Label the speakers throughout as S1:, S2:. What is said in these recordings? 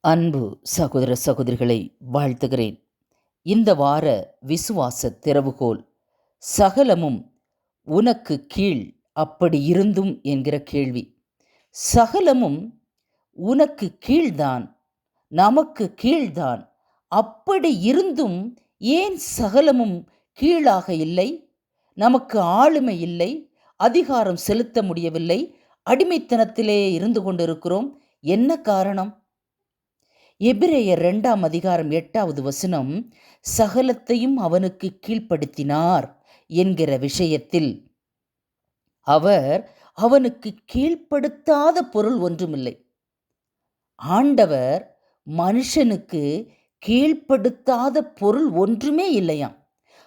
S1: அன்பு சகோதர சகோதரிகளை வாழ்த்துகிறேன். இந்த வார விசுவாச திறவுகோல் சகலமும் உனக்கு கீழ் அப்படி இருந்தும் என்கிற கேள்வி. சகலமும் உனக்கு கீழ்தான் நமக்கு கீழ்தான் அப்படி இருந்தும் ஏன் சகலமும் கீழாக இல்லை? நமக்கு ஆளுமை இல்லை அதிகாரம் செலுத்த முடியவில்லை அடிமைத்தனத்திலே இருந்து கொண்டிருக்கிறோம். என்ன காரணம்? எபிரேயர் ரெண்டாம் அதிகாரம் எட்டாவது வசனம் சகலத்தையும் அவனுக்கு கீழ்ப்படுத்தினார் என்கிற விஷயத்தில் அவர் அவனுக்கு கீழ்ப்படுத்தாத பொருள் ஒன்றுமில்லை. ஆண்டவர் மனுஷனுக்கு கீழ்ப்படுத்தாத பொருள் ஒன்றுமே இல்லையாம்.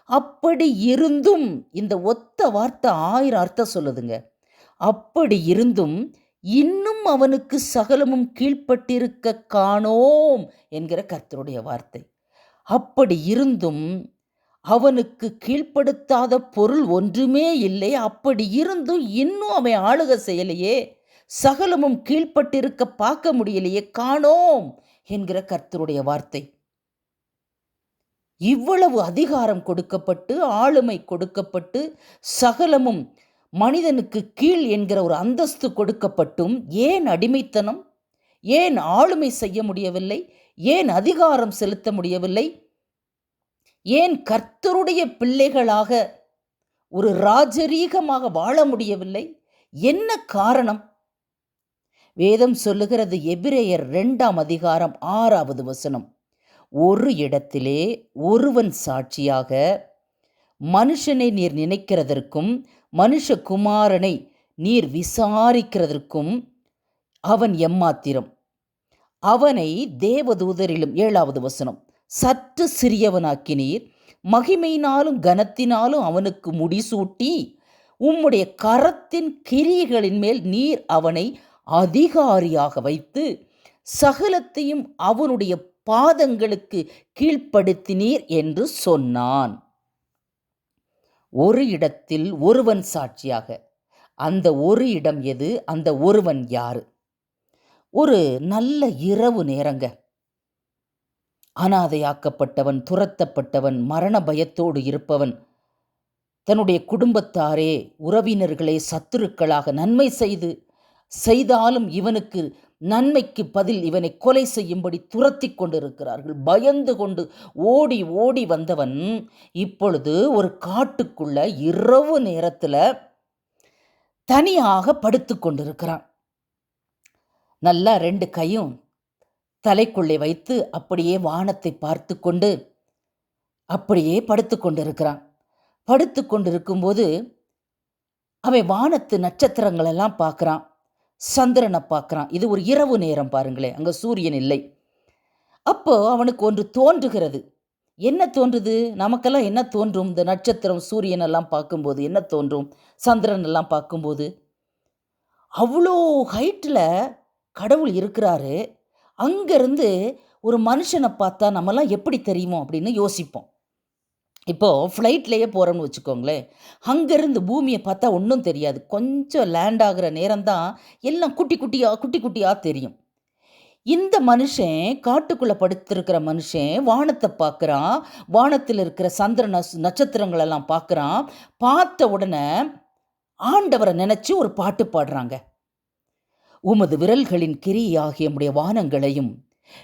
S1: அப்படி இருந்தும் இந்த ஒத்த வார்த்தை ஆயிரம் அர்த்தம் சொல்லுதுங்க. அப்படி இருந்தும் இன்னும் அவனுக்கு சகலமும் கீழ்ப்பட்டிருக்க காணோம் என்கிற கர்த்தருடைய வார்த்தை. அப்படி இருந்தும் அவனுக்கு கீழ்ப்படுத்தாத பொருள் ஒன்றுமே இல்லை. அப்படி இருந்தும் இன்னும் அவன் ஆளுக செய்யலையே சகலமும் கீழ்ப்பட்டிருக்க பார்க்க முடியலையே காணோம் என்கிற கர்த்தருடைய வார்த்தை. இவ்வளவு அதிகாரம் கொடுக்கப்பட்டு ஆளுமை கொடுக்கப்பட்டு சகலமும் மனிதனுக்கு கீழ் என்கிற ஒரு அந்தஸ்து கொடுக்கப்பட்டும் ஏன் அடிமைத்தனம்? ஏன் ஆளுமை செய்ய முடியவில்லை? ஏன் அதிகாரம் செலுத்த முடியவில்லை? ஏன் கர்த்தருடைய பிள்ளைகளாக ஒரு ராஜரீகமாக வாழ முடியவில்லை? என்ன காரணம்? வேதம் சொல்லுகிறது எபிரேயர் ரெண்டாம் அதிகாரம் ஆறாவது வசனம். ஒரு இடத்திலே ஒருவன் சாட்சியாக மனுஷனை நீர் நினைக்கிறதற்கும் மனுஷகுமாரனை நீர் விசாரிக்கிறதற்கும் அவன் எம்மாத்திரம். அவனை தேவதூதரிலும் ஏழாவது வசனம் சற்று சிறியவனாக்கினீர் மகிமையினாலும் கனத்தினாலும் அவனுக்கு முடிசூட்டி உம்முடைய கரத்தின் கிரியைகளின் மேல் நீர் அவனை அதிகாரியாக வைத்து சகலத்தையும் அவனுடைய பாதங்களுக்கு கீழ்ப்படுத்தினீர் என்று சொன்னான். ஒரு இடத்தில் ஒருவன் சாட்சியாக. அந்த ஒரு இடம் எது? அந்த ஒருவன் யாரு? ஒரு நல்ல இரவு நேரங்க. அனாதையாக்கப்பட்டவன் துரத்தப்பட்டவன் மரண பயத்தோடு இருப்பவன். தன்னுடைய குடும்பத்தாரே உறவினர்களே சத்துருக்களாக நன்மை செய்து செய்தாலும் இவனுக்கு நன்மைக்கு பதில் இவனை கொலை செய்யும்படி துரத்தி கொண்டிருக்கிறார்கள். பயந்து கொண்டு ஓடி ஓடி வந்தவன் இப்பொழுது ஒரு காட்டுக்குள்ள இரவு நேரத்தில் தனியாக படுத்து கொண்டிருக்கிறான். நல்லா ரெண்டு கையும் தலைக்குள்ளே வைத்து அப்படியே வானத்தை பார்த்து கொண்டு அப்படியே படுத்து கொண்டிருக்கிறான். படுத்து கொண்டிருக்கும்போது அவன் வானத்து நட்சத்திரங்களெல்லாம் பார்க்குறான். சந்திரனை பார்க்குறான். இது ஒரு இரவு நேரம் பாருங்களேன் அங்கே சூரியன் இல்லை. அப்போ அவனுக்கு ஒன்று தோன்றுகிறது. என்ன தோன்றுது? நமக்கெல்லாம் என்ன தோன்றும்? இந்த நட்சத்திரம் சூரியன் எல்லாம் பார்க்கும்போது என்ன தோன்றும்? சந்திரன் எல்லாம் பார்க்கும்போது. அவ்வளோ ஹைட்டில் கடவுள் இருக்கிறாரு. அங்கேருந்து ஒரு மனுஷனை பார்த்தா நம்மலாம் எப்படி தெரியுமோ அப்படின்னு யோசிப்போம். இப்போது ஃப்ளைட்லேயே போகிறோம்னு வச்சுக்கோங்களேன். அங்கேருந்து பூமியை பார்த்தா ஒன்றும் தெரியாது. கொஞ்சம் லேண்ட் ஆகிற நேரம்தான் எல்லாம் குட்டி குட்டியாக குட்டி குட்டியாக தெரியும். இந்த மனுஷன் காட்டுக்குள்ளே படுத்திருக்கிற மனுஷன் வானத்தை பார்க்குறான். வானத்தில் இருக்கிற சந்திர நட்சத்திரங்களெல்லாம் பார்க்குறான். பார்த்த உடனே ஆண்டவரை நினச்சி ஒரு பாட்டு பாடுறாங்க. உமது விரல்களின் கிரியாகிய ஆகியமுடைய வானங்களையும்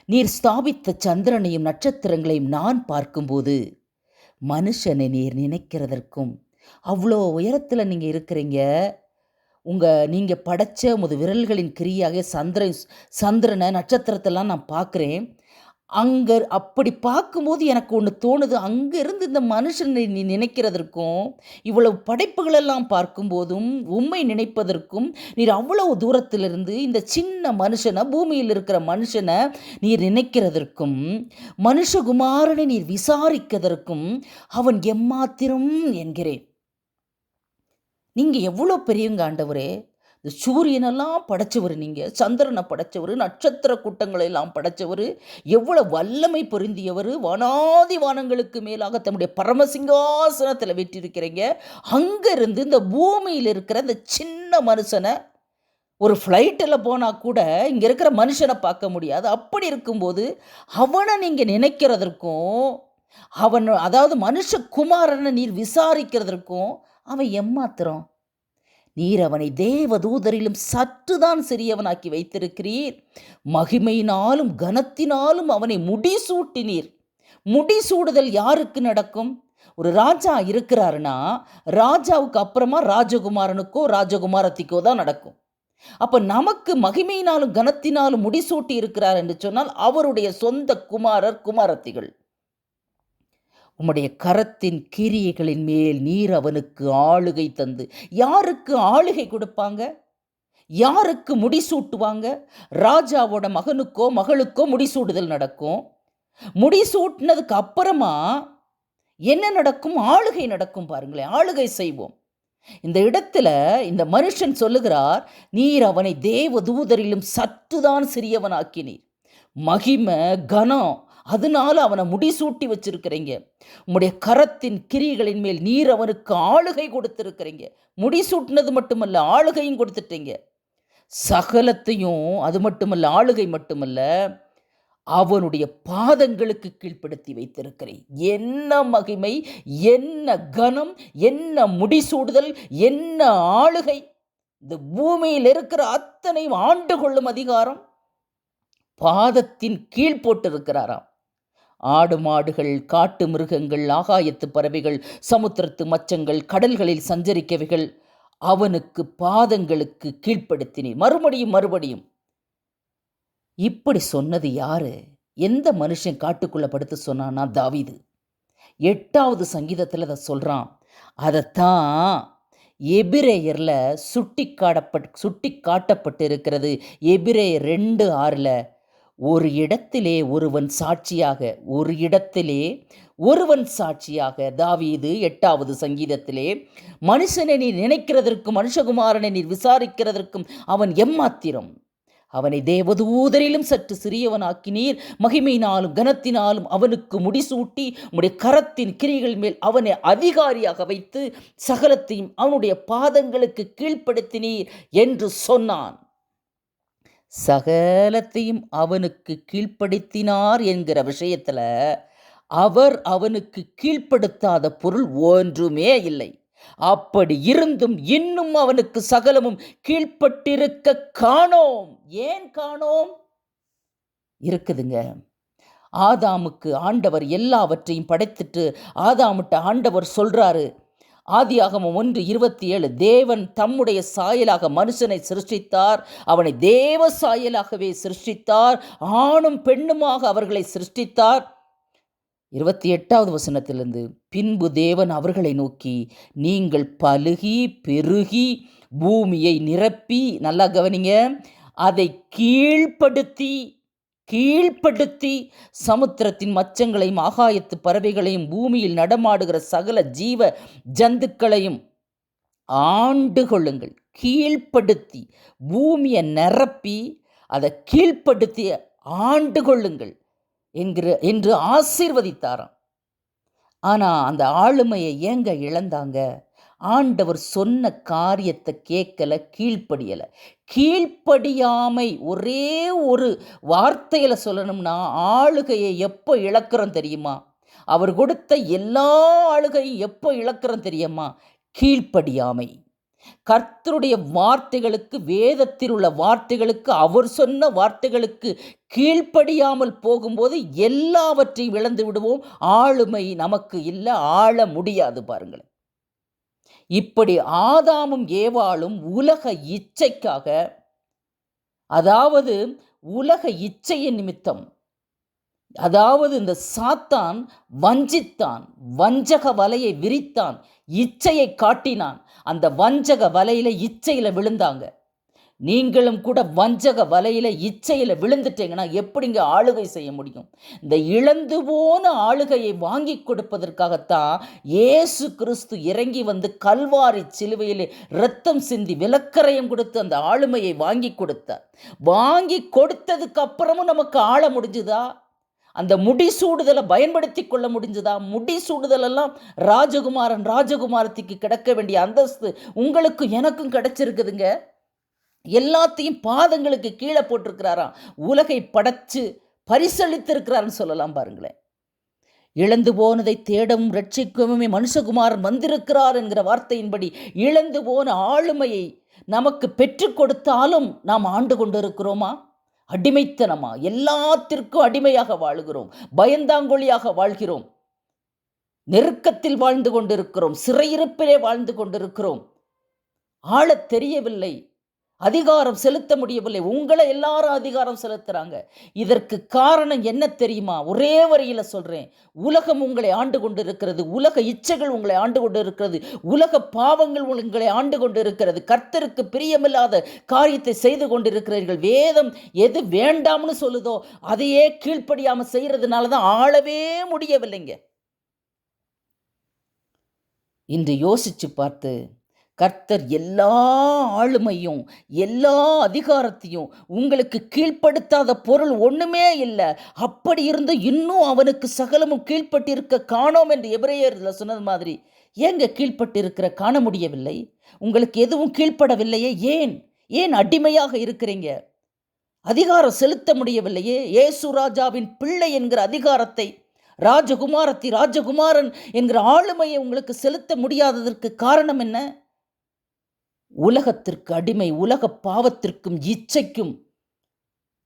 S1: நீர் ஸ்தாபித்த சந்திரனையும் நட்சத்திரங்களையும் நான் பார்க்கும்போது மனுஷனை நீர் நினைக்கிறதற்கும். அவ்வளோ உயரத்தில் நீங்கள் இருக்கிறீங்க. உங்கள் நீங்கள் படைச்ச முது விரல்களின் கிரியாக சந்திரன் சந்திரனை நட்சத்திரத்தெல்லாம் நான் பார்க்குறேன். அங்கே அப்படி பார்க்கும்போது எனக்கு ஒன்று தோணுது. அங்கேருந்து இந்த மனுஷனை நீ நினைக்கிறதற்கும் இவ்வளவு படைப்புகளெல்லாம் பார்க்கும்போதும் உண்மை நினைப்பதற்கும் நீர் அவ்வளவு தூரத்திலிருந்து இந்த சின்ன மனுஷனை பூமியில் இருக்கிற மனுஷனை நீர் நினைக்கிறதற்கும் மனுஷகுமாரனை நீர் விசாரிக்கிறதற்கும் அவன் எம்மாத்திரம் என்கிறேன். நீங்கள் எவ்வளோ பெரியவங்க ஆண்டவரே. இந்த சூரியனெல்லாம் படைச்சவர் நீங்கள் சந்திரனை படைச்சவர் நட்சத்திர கூட்டங்களை எல்லாம் படைச்சவர் எவ்வளோ வல்லமை பொருந்தியவர் வானாதி வானங்களுக்கு மேலாக தம்முடைய பரமசிங்காசனத்தில் வெற்றிருக்கிறீங்க. அங்கேருந்து இந்த பூமியில் இருக்கிற இந்த சின்ன மனுஷனை ஒரு ஃப்ளைட்டில் போனால் கூட இங்கே இருக்கிற மனுஷனை பார்க்க முடியாது. அப்படி இருக்கும்போது அவனை நீங்கள் நினைக்கிறதற்கும் அவன் அதாவது மனுஷ குமாரனை நீர் விசாரிக்கிறதற்கும் அவன் எம்மாத்திரம் நீர் அவனை தேவதூதரிலும் சற்றுதான் சிறியவனாக்கி வைத்திருக்கிறீர். மகிமையினாலும் கனத்தினாலும் அவனை முடிசூட்டினீர். முடிசூடுதல் யாருக்கு நடக்கும்? ஒரு ராஜா இருக்கிறாருன்னா ராஜாவுக்கு அப்புறமா ராஜகுமாரனுக்கோ ராஜகுமாரத்திக்கோ தான் நடக்கும். அப்ப நமக்கு மகிமையினாலும் கனத்தினாலும் முடிசூட்டி இருக்கிறார் என்று சொன்னால் அவருடைய சொந்த குமாரர் குமாரத்திகள். உம்முடைய கரத்தின் கிரியைகளின் மேல் நீர் அவனுக்கு ஆளுகை தந்து. யாருக்கு ஆளுகை கொடுப்பாங்க? யாருக்கு முடிசூட்டுவாங்க? ராஜாவோட மகனுக்கோ மகளுக்கோ முடிசூடுதல் நடக்கும். முடிசூட்டினதுக்கு அப்புறமா என்ன நடக்கும்? ஆளுகை நடக்கும் பாருங்களேன் ஆளுகை செய்வோம். இந்த இடத்துல இந்த மனுஷன் சொல்லுகிறார் நீர் அவனை தேவ தூதரிலும் சற்றுதான் சிறியவனாக்கினீர். மகிமை கனம் அதனால அவனை முடிசூட்டி வச்சிருக்கிறீங்க. உம்முடைய கரத்தின் கிரிகளின் மேல் நீர் அவனுக்கு ஆளுகை கொடுத்துருக்கிறீங்க. முடிசூட்டினது மட்டுமல்ல ஆளுகையும் கொடுத்துட்டீங்க. சகலத்தையும் அது மட்டுமல்ல ஆளுகை மட்டுமல்ல அவனுடைய பாதங்களுக்கு கீழ்ப்படுத்தி வைத்திருக்கிறேன். என்ன மகிமை என்ன கனம் என்ன முடிசூடுதல் என்ன ஆளுகை. இந்த பூமியில் இருக்கிற அத்தனை ஆண்டு கொள்ளும் அதிகாரம் பாதத்தின் கீழ் போட்டிருக்கிறாராம். ஆடு மாடுகள் காட்டு மிருகங்கள் ஆகாயத்து பறவைகள் சமுத்திரத்து மச்சங்கள் கடல்களில் சஞ்சரிக்கவைகள் அவனுக்கு பாதங்களுக்கு கீழ்ப்படுத்தினேன். மறுபடியும் மறுபடியும். இப்படி சொன்னது யாரு? எந்த மனுஷன் காட்டுக்குள்ள படுத்து சொன்னான்னா தாவிது. எட்டாவது சங்கீதத்தில் அதை சொல்கிறான் அதைத்தான் எபிரேயரில் சுட்டி காடப்பட் சுட்டி காட்டப்பட்டு இருக்கிறது எபிரேயர் ரெண்டு ஆறில் ஒரு இடத்திலே ஒருவன் சாட்சியாக ஒரு இடத்திலே ஒருவன் சாட்சியாக தாவீது எட்டாவது சங்கீதத்திலே மனுஷனை நீ நினைக்கிறதற்கும் மனுஷகுமாரனை நீர் விசாரிக்கிறதற்கும் அவன் எம்மாத்திரம்? அவனை தேவதூதரிலும் சற்று சிறியவனாக்கினீர். மகிமையினாலும் கனத்தினாலும் அவனுக்கு முடிசூட்டி உம்முடைய கரத்தின் கிரிகள் மேல் அவனை அதிகாரியாக வைத்து சகலத்தையும் அவனுடைய பாதங்களுக்கு கீழ்ப்படுத்தினீர் என்று சொன்னான். சகலத்தையும் அவனுக்கு கீழ்ப்படுத்தினார் என்கிற விஷயத்தில் அவர் அவனுக்கு கீழ்ப்படுத்தாத பொருள் ஒன்றுமே இல்லை. அப்படி இருந்தும் இன்னும் அவனுக்கு சகலமும் கீழ்ப்பட்டிருக்க காணோம். ஏன் காணோம்? இருக்குதுங்க. ஆதாமுக்கு ஆண்டவர் எல்லாவற்றையும் படைத்துட்டு ஆதாமுட்ட ஆண்டவர் சொல்றாரு ஆதியாகமம் ஒன்று இருபத்தி ஏழு தேவன் தம்முடைய சாயலாக மனுஷனை சிருஷ்டித்தார். அவனை தேவ சாயலாகவே சிருஷ்டித்தார். ஆணும் பெண்ணுமாக அவர்களை சிருஷ்டித்தார். இருபத்தி எட்டாவது வசனத்திலிருந்து பின்பு தேவன் அவர்களை நோக்கி நீங்கள் பழுகி பெருகி பூமியை நிரப்பி நல்லா கவனிங்க அதை கீழ்ப்படுத்தி கீழ்ப்படுத்தி சமுத்திரத்தின் மச்சங்களையும் ஆகாயத்து பறவைகளையும் பூமியில் நடமாடுகிற சகல ஜீவ ஜந்துக்களையும் ஆண்டு கொள்ளுங்கள். கீழ்ப்படுத்தி பூமியை நிரப்பி அதை கீழ்ப்படுத்தி ஆண்டு கொள்ளுங்கள் என்கிற என்று ஆசீர்வதித்தாராம். ஆனால் அந்த ஆளுமையை ஏங்க இழந்தாங்க? ஆண்டவர் சொன்ன காரியத்தை கேட்கல கீழ்ப்படியலை. கீழ்ப்படியாமை ஒரே ஒரு வார்த்தையில் சொல்லணும்னா ஆளுகையை எப்போ இழக்கிறோம் தெரியுமா? அவர் கொடுத்த எல்லா ஆளுகையும் எப்போ இழக்கிறோம் தெரியுமா? கீழ்ப்படியாமை. கர்த்தருடைய வார்த்தைகளுக்கு வேதத்தில் உள்ள வார்த்தைகளுக்கு அவர் சொன்ன வார்த்தைகளுக்கு கீழ்ப்படியாமல் போகும்போது எல்லாவற்றையும் இழந்து விடுவோம். ஆளுமை நமக்கு இல்லை ஆள முடியாது பாருங்களேன். இப்படி ஆதாமும் ஏவாளும் உலக இச்சைக்காக அதாவது உலக இச்சையின் நிமித்தம் அதாவது இந்த சாத்தான் வஞ்சித்தான் வஞ்சக வலையை விரித்தான் இச்சையை காட்டினான். அந்த வஞ்சக வலையில இச்சையில விழுந்தாங்க. நீங்களும் கூட வஞ்சக வலையில் இச்சையில் விழுந்துட்டீங்கன்னா எப்படிங்க ஆளுகை செய்ய முடியும்? இந்த இழந்து போன ஆளுகையை வாங்கி கொடுப்பதற்காகத்தான் இயேசு கிறிஸ்து இறங்கி வந்து கல்வாரி சிலுவையில் ரத்தம் சிந்தி விலக்கரையும் கொடுத்து அந்த ஆளுமையை வாங்கி கொடுத்தார். வாங்கி கொடுத்ததுக்கு அப்புறமும் நமக்கு ஆள முடிஞ்சுதா? அந்த முடிசூடுதலை பயன்படுத்தி கொள்ள முடிஞ்சதா? முடிசூடுதலெல்லாம் ராஜகுமாரன் ராஜகுமாரத்திக்கு கிடைக்க வேண்டிய அந்தஸ்து உங்களுக்கும் எனக்கும் கிடைச்சிருக்குதுங்க. எல்லாத்தையும் பாதங்களுக்கு கீழே போட்டிருக்கிறாராம். உலகை படைச்சு பரிசளித்திருக்கிறாருன்னு சொல்லலாம் பாருங்களேன். இழந்து போனதை தேடவும் ரட்சிக்கவுமே மனுஷகுமாரன் வந்திருக்கிறார் என்கிற வார்த்தையின்படி இழந்து போன ஆளுமையை நமக்கு பெற்றுக் கொடுத்தாலும் நாம் ஆண்டு கொண்டிருக்கிறோமா? அடிமைத்தனமா? எல்லாத்திற்கும் அடிமையாக வாழுகிறோம். பயந்தாங்கொழியாக வாழ்கிறோம். நெருக்கத்தில் வாழ்ந்து கொண்டிருக்கிறோம். சிறையிருப்பிலே வாழ்ந்து கொண்டிருக்கிறோம். ஆளத் தெரியவில்லை. அதிகாரம் செலுத்த முடியவில்லை. உங்களை எல்லாரும் அதிகாரம் செலுத்துகிறாங்க இதற்கு காரணம் என்ன தெரியுமா? ஒரே வரியில் சொல்கிறேன் உலகம் உங்களை ஆண்டு கொண்டு இருக்கிறது உலக இச்சைகள் உங்களை ஆண்டு கொண்டு இருக்கிறது உலக பாவங்கள் உங்களை ஆண்டு கொண்டு இருக்கிறது கர்த்தருக்கு பிரியமில்லாத காரியத்தை செய்து கொண்டிருக்கிறீர்கள். வேதம் எது வேண்டாம்னு சொல்லுதோ அதையே கீழ்ப்படியாமல் செய்கிறதுனால தான் ஆளவே முடியவில்லைங்க. இன்று யோசிச்சு பார்த்து கர்த்தர் எல்லா ஆளுமையும் எல்லா அதிகாரத்தையும் உங்களுக்கு கீழ்ப்படுத்தாத பொருள் ஒன்றுமே இல்லை. அப்படி இருந்து இன்னும் அவனுக்கு சகலமும் கீழ்ப்பட்டிருக்க காணோம் என்று எபிரேயரில் சொன்னது மாதிரி ஏங்க கீழ்ப்பட்டிருக்கிற காண முடியவில்லை? உங்களுக்கு எதுவும் கீழ்ப்படவில்லையே? ஏன்? ஏன் அடிமையாக இருக்கிறீங்க? அதிகாரம் செலுத்த முடியவில்லையே? ஏசு ராஜாவின் பிள்ளை என்கிற அதிகாரத்தை ராஜகுமாரத்தி ராஜகுமாரன் என்கிற ஆளுமையை உங்களுக்கு செலுத்த முடியாததற்கு காரணம் என்ன? உலகத்திற்கு அடிமை உலக பாவத்திற்கும் இச்சைக்கும்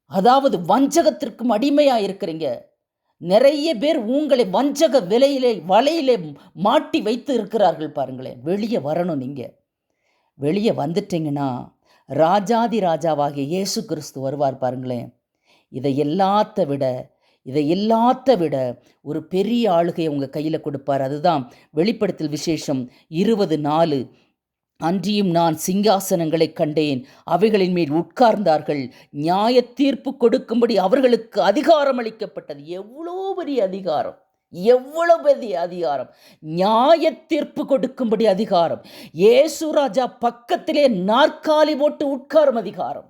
S1: அதாவது வஞ்சகத்திற்கும் அடிமையாக இருக்கிறீங்க நிறைய பேர் உங்களை வஞ்சக விலையிலே வலையிலே மாட்டி வைத்து இருக்கிறார்கள் பாருங்களேன். வெளியே வரணும் நீங்கள் வெளியே வந்துட்டீங்கன்னா ராஜாதி ராஜாவாகிய இயேசு கிறிஸ்து வருவார் பாருங்களேன். இதை எல்லாத்த விட இதை எல்லாத்த விட ஒரு பெரிய ஆளுகையை உங்கள் கையில் கொடுப்பார். அதுதான் வெளிப்படுத்தல் விசேஷம் இருபது நாலு. அன்றியும் நான் சிங்காசனங்களை கண்டேன். அவைகளின் மேல் உட்கார்ந்தார்கள். நியாய தீர்ப்பு கொடுக்கும்படி அவர்களுக்கு அதிகாரம் அளிக்கப்பட்டது. எவ்வளோ பெரிய அதிகாரம்? எவ்வளவு பெரிய அதிகாரம்? நியாய தீர்ப்பு கொடுக்கும்படி அதிகாரம். ஏசு ராஜா பக்கத்திலே நாற்காலி போட்டு உட்காரும் அதிகாரம்.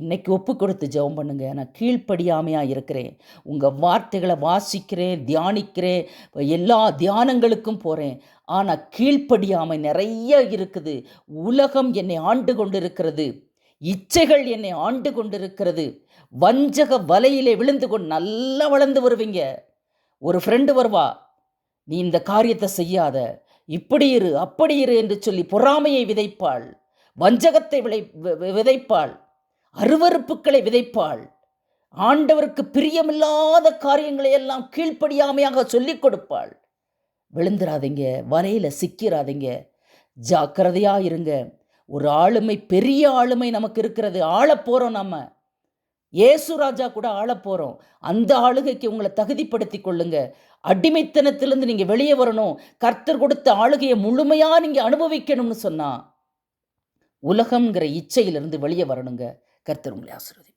S1: இன்னைக்கு ஒப்பு கொடுத்து ஜெபம் பண்ணுங்க. நான் கீழ்ப்படியாமையாக இருக்கிறேன். உங்கள் வார்த்தைகளை வாசிக்கிறேன் தியானிக்கிறேன். எல்லா தியானங்களுக்கும் போகிறேன் ஆனால் கீழ்ப்படியாமை நிறைய இருக்குது. உலகம் என்னை ஆண்டு கொண்டு இருக்கிறது இச்சைகள் என்னை ஆண்டு கொண்டிருக்கிறது. வஞ்சக வலையிலே விழுந்து கொண்டு நல்லா வளர்ந்து வருவீங்க. ஒரு ஃப்ரெண்டு வருவா நீ இந்த காரியத்தை செய்யாத. இப்படி இரு அப்படி இரு என்று சொல்லி பொறாமையை விதைப்பாள். வஞ்சகத்தை விளை விதைப்பாள். அருவறுப்புகளை விதைப்பாள். ஆண்டவருக்கு பிரியமில்லாத காரியங்களை எல்லாம் கீழ்ப்படியாமையாக சொல்லிக் கொடுப்பாள். விழுந்துராதீங்க வரையில் சிக்கிறாதீங்க. ஜாக்கிரதையாக இருங்க ஒரு ஆளுமை பெரிய ஆளுமை நமக்கு இருக்கிறது. ஆள போகிறோம் நம்ம ஏசு ராஜா கூட ஆளப் போகிறோம் அந்த ஆளுகைக்கு உங்களை தகுதிப்படுத்தி கொள்ளுங்க. அடிமைத்தனத்திலிருந்து நீங்கள் வெளியே வரணும். கர்த்தர் கொடுத்த ஆளுகையை முழுமையாக நீங்கள் அனுபவிக்கணும்னு சொன்னால் உலகம்ங்கிற இச்சையிலிருந்து வெளியே வரணுங்க. கர்த்தர் உங்களை ஆசீர்வதி